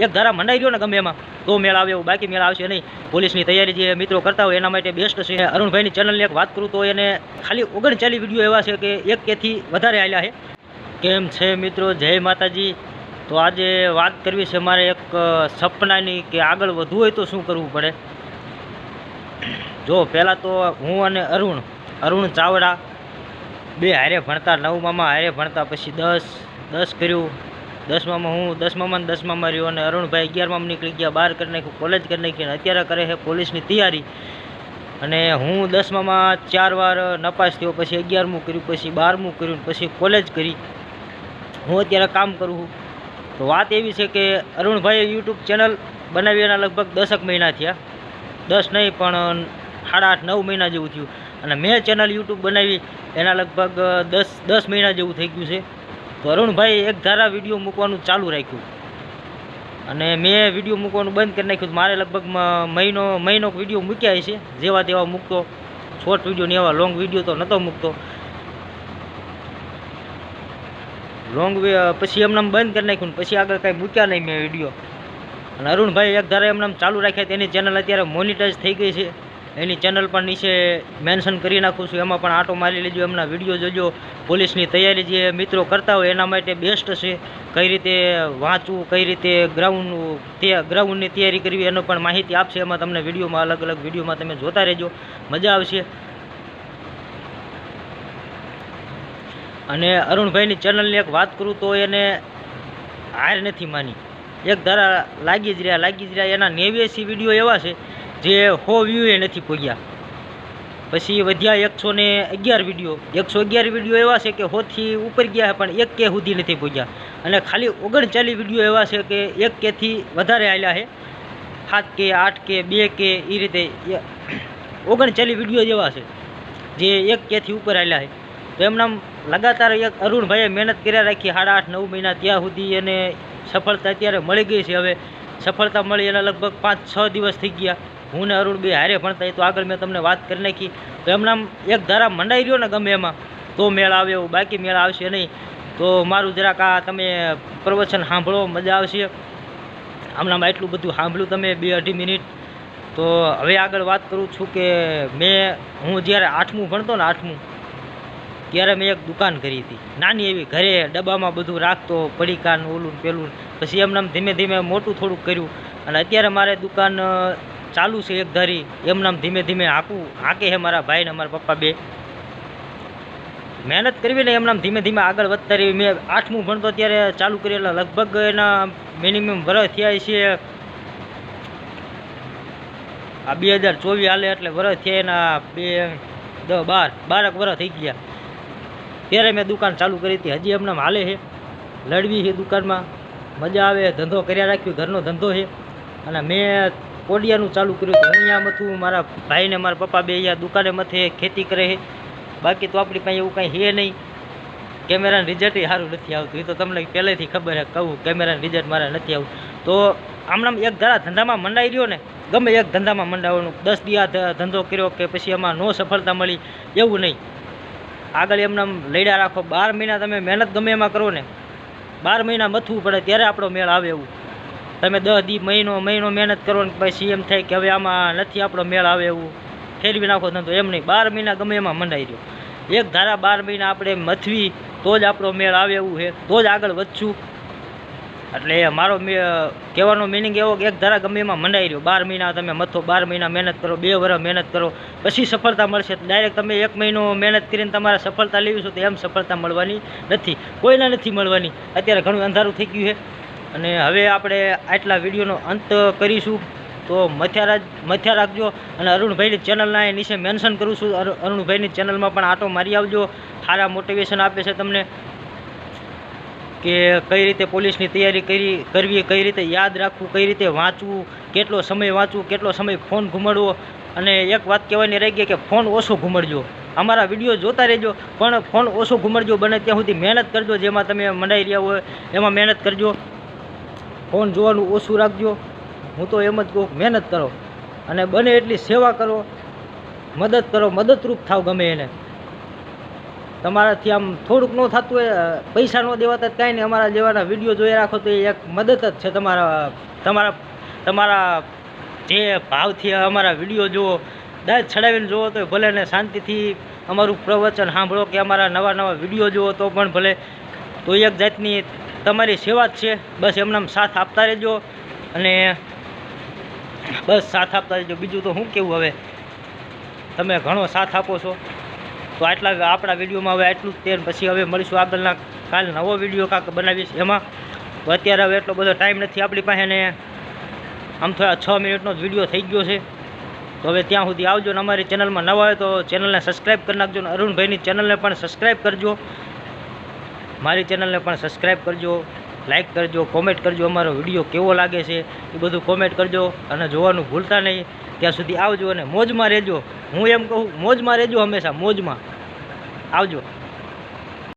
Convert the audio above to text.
એક ધારા મંડાઈ ગયો ને ગમે એમાં. તો મેળ આવે એવું, બાકી મેળ આવશે નહીં. પોલીસની તૈયારી જે મિત્રો કરતા હોય એના માટે બેસ્ટ છે. અરુણભાઈની ચેનલની એક વાત કરું તો એને ખાલી ઓગણચાલીસ વીડિયો એવા છે કે એક કેથી વધારે આવ્યા છે. કેમ છે મિત્રો? જય માતાજી. તો આજે વાત કરવી છે મારે એક સપનાની કે આગળ વધવું હોય તો શું કરવું પડે? જો, પહેલાં તો હું અને અરુણ અરુણ ચાવડા બે હારે ભણતા, નવમામાં હારે ભણતા, પછી દસ દસ કર્યું. દસમામાં હું દસમામાં દસમામાં રહ્યો અને અરુણભાઈ અગિયારમાં નીકળી ગયા, બાર કરી નાખ્યું, કોલેજ કરી નાખી અને અત્યારે કરે છે પોલીસની તૈયારી. અને હું દસમામાં ચાર વાર નપાસ થયો, પછી અગિયારમું કર્યું, પછી બારમું કર્યું પછી કોલેજ કરી. હું અત્યારે કામ કરું છું. તો વાત એવી છે કે અરુણભાઈએ યુટ્યુબ ચેનલ બનાવી એના લગભગ દસક મહિના થયા. દસ નહીં, પણ સાડા આઠ, નવ મહિના જેવું થયું. અને મેં ચેનલ યુટ્યુબ બનાવી એના લગભગ દસ દસ મહિના જેવું થઈ ગયું છે. તો અરુણભાઈ એક ધારા વીડિયો મૂકવાનું ચાલુ રાખ્યું. અને મેં વીડિયો મૂકવાનું બંધ કરી નાખ્યું. મારે લગભગ મહિનો મહિનો વીડિયો મૂક્યા છે જેવા તેવા મૂકતો. શોર્ટ વીડિયો ને એવા લોંગ વીડિયો તો નહોતો મૂકતો. લોંગ પછી એમને બંધ કરી નાખ્યું પછી આગળ કાંઈ મૂક્યા નહીં મેં વીડિયો. અને અરુણભાઈ એક ધારા એમને ચાલુ રાખ્યા. તેની ચેનલ અત્યારે મોનિટાઈઝ થઈ ગઈ છે. એની ચેનલ પણ નીચે મેન્શન કરી નાખું છું. એમાં પણ આંટો મારી લેજો. એમના વીડિયો જોજો. પોલીસની તૈયારી જે મિત્રો કરતા હોય એના માટે બેસ્ટ છે. કઈ રીતે વાંચવું, કઈ રીતે ગ્રાઉન્ડ ગ્રાઉન્ડની તૈયારી કરવી એનો પણ માહિતી આપશે. એમાં તમને વિડીયોમાં અલગ અલગ વિડીયોમાં તમે જોતા રહેજો. મજા આવશે. અને અરુણભાઈની ચેનલની એક વાત કરું તો એને હાર નથી માની. એક ધારા લાગી જ રહ્યા, લાગી જ રહ્યા. એના નેવ્યાસી વીડિયો એવા છે જે હો વ્યૂએ નથી પોગ્યા. પછી વધ્યા એકસો ને અગિયાર વીડિયો. એકસો અગિયાર વીડિયો એવા છે કે હોથી ઉપર ગયા પણ એક કે સુધી નથી પહોંચ્યા અને ખાલી ઓગણચાલીસ વીડિયો એવા છે કે એક કેથી વધારે આવેલા છે. સાત કે, આઠ કે, બે કે એ રીતે ઓગણચાલીસ વીડિયો જેવા છે જે એક કેથી ઉપર આવેલા છે. તો એમના લગાતાર એક અરુણભાઈએ મહેનત કર્યા રાખી સાડા આઠ, નવ મહિના ત્યાં સુધી એને સફળતા અત્યારે મળી ગઈ છે. હવે સફળતા મળી એના લગભગ પાંચ, છ દિવસ થઈ ગયા. હું ને અરુણ બે હારે ભણતા એ તો આગળ મેં તમને વાત કરી નાખી. તો એમના એક ધારા મંડાઈ રહ્યો ને ગમે એમાં, તો મેળ આવે એવું, બાકી મેળ આવશે નહીં. તો મારું જરાક આ તમે પ્રવચન સાંભળો, મજા આવશે. હમણાં એટલું બધું સાંભળ્યું તમે બે અઢી મિનિટ. તો હવે આગળ વાત કરું છું કે મેં, હું જ્યારે આઠમું ભણતો ને આઠમું, ત્યારે મેં એક દુકાન કરી હતી. નાની એવી, ઘરે ડબ્બામાં બધું રાખતો પડીકા ઓલું પેલું પછી એમને ધીમે ધીમે મોટું થોડુંક કર્યું. અને અત્યારે મારે દુકાન ચાલુ છે એક ધારી એમ નામ ધીમે ધીમે હાંકું હાંકે છે મારા ભાઈ ને મારા પપ્પા બે. મહેનત કરવી ને એમ નામ ધીમે ધીમે આગળ વધતા રહી મેં આઠમું ભણતો ત્યારે ચાલુ કરેલા. લગભગ એના મિનિમમ વર્ષ થયા છે. આ બે હજાર ચોવીસ હાલે એટલે વર્ષ થયા એના બે, દસ, બાર, બારક વર્ષ થઈ ગયા. ત્યારે મેં દુકાન ચાલુ કરી હતી. હજી એમને હાલે છે. લડવી છે દુકાનમાં. મજા આવે, ધંધો કર્યા રાખ્યો. ઘરનો ધંધો છે. અને મેં કોડિયાનું ચાલુ કર્યું હતું. હું અહીંયા મથું, મારા ભાઈને, મારા પપ્પા બે અહીંયા દુકાને મથે ખેતી કરે છે. બાકી તો આપણી પાસે એવું કાંઈ હે નહીં. કેમેરાનું રિઝલ્ટ સારું નથી આવતું. એ તો તમને પહેલેથી ખબર છે, કહું, કેમેરાનું રિઝલ્ટ મારે નથી આવતું. તો આમણામ એક ધારા ધંધામાં મંડાઈ રહ્યો ને, ગમે એક ધંધામાં મંડાવવાનું દસ દિયા ધંધો કર્યો કે પછી એમાં નો સફળતા મળી, એવું નહીં. આગળ એમને લડ્યા રાખો. બાર મહિના તમે મહેનત ગમે એમાં કરો ને, બાર મહિના મથવું પડે ત્યારે આપણો મેળ આવે એવું. તમે દસ દી મહિનો મહિનો મહેનત કરો ને પછી એમ થાય કે હવે આમાં નથી આપણો મેળ આવે એવું. ફેરવી નાખો ધંધો, એમ નહીં. બાર મહિના ગમે એમાં મંડાઈ રહ્યો એક ધારા બાર મહિના આપણે મથવી, તો જ આપણો મેળ આવે એવું છે. તો જ આગળ વધશું. એટલે મારો કહેવાનો મિનિંગ એવો કે એક ધારા ગમે એમાં મંડાઈ રહ્યો બાર મહિના તમે મથો, બાર મહિના મહેનત કરો, બે વર્ષ મહેનત કરો, પછી સફળતા મળશે. ડાયરેક્ટ તમે એક મહિનો મહેનત કરીને તમારે સફળતા લેવી છો તો એમ સફળતા મળવાની નથી. કોઈને નથી મળવાની. અત્યારે ઘણું અંધારું થઈ ગયું છે. અને હવે આપણે આટલા વિડીયોનો અંત કરીશું. તો મથ્યા મથ્યા રાખજો અને અરુણભાઈની ચેનલના એ નીચે મેન્શન કરું છું. અરુ- અરુણભાઈની ચેનલમાં પણ આટો મારી આવજો. સારા મોટિવેશન આપે છે તમને કે કઈ રીતે પોલીસની તૈયારી કરી કરવી, કઈ રીતે યાદ રાખવું, કઈ રીતે વાંચવું, કેટલો સમય વાંચવું, કેટલો સમય ફોન ઘુમાડવો. અને એક વાત કહેવાની રહી ગઈ કે ફોન ઓછો ઘુમાડજો. અમારા વીડિયો જોતા રહેજો, પણ ફોન ઓછો ઘુમાડજો, બને ત્યાં સુધી મહેનત કરજો, જેમાં તમે મંડાઈ રહ્યા હોય, એમાં મહેનત કરજો. ફોન જોવાનું ઓછું રાખજો. હું તો એમ જ કહું, મહેનત કરો અને બને એટલી સેવા કરો, મદદ કરો, મદદરૂપ થાવ ગમે એને. તમારાથી આમ થોડુંક ન થતું હોય, પૈસા ન દેવાતા કાંઈ નહીં અમારા જેવાના વીડિયો જોઈ રાખો તો એ એક મદદ જ છે તમારા તમારા તમારા જે ભાવથી અમારા વીડિયો જુઓ, દાંત છડાવીને જુઓ તો ભલે ને શાંતિથી અમારું પ્રવચન સાંભળો કે અમારા નવા નવા વીડિયો જુઓ તો પણ ભલે. તો એક જાતની તમારી સેવા જ છે. બસ એમનામ સાથ આપતા રહેજો અને બસ સાથ આપતા રહેજો. બીજું તો શું કેવું હવે? તમે ઘણો સાથ આપો છો. તો આટલા આપણા વિડીયોમાં હવે આટલું જ તે પછી હવે મળીશું આગળના કાલ નવો વીડિયો કાંક બનાવીશ એમાં. અત્યારે હવે એટલો બધો ટાઈમ નથી આપણી પાસે ને આમ થોડા છ મિનિટનો જ વીડિયો થઈ ગયો છે. તો હવે ત્યાં સુધી આવજો ને અમારી ચેનલમાં નવા હોય તો ચેનલને સબસ્ક્રાઈબ કરી નાખજો ને અરુણભાઈની ચેનલને પણ સબસ્ક્રાઈબ કરજો. મારી ચેનલને પણ સબસ્ક્રાઈબ કરજો લાઈક કરજો કોમેન્ટ કરજો. અમારો વીડિયો કેવો લાગે છે એ બધું કોમેન્ટ કરજો અને જોવાનું ભૂલતા નહીં. ત્યાં સુધી આવજો અને મોજમાં રહેજો. હું એમ કહું, મોજમાં રહેજો હંમેશા, મોજમાં. આવજો.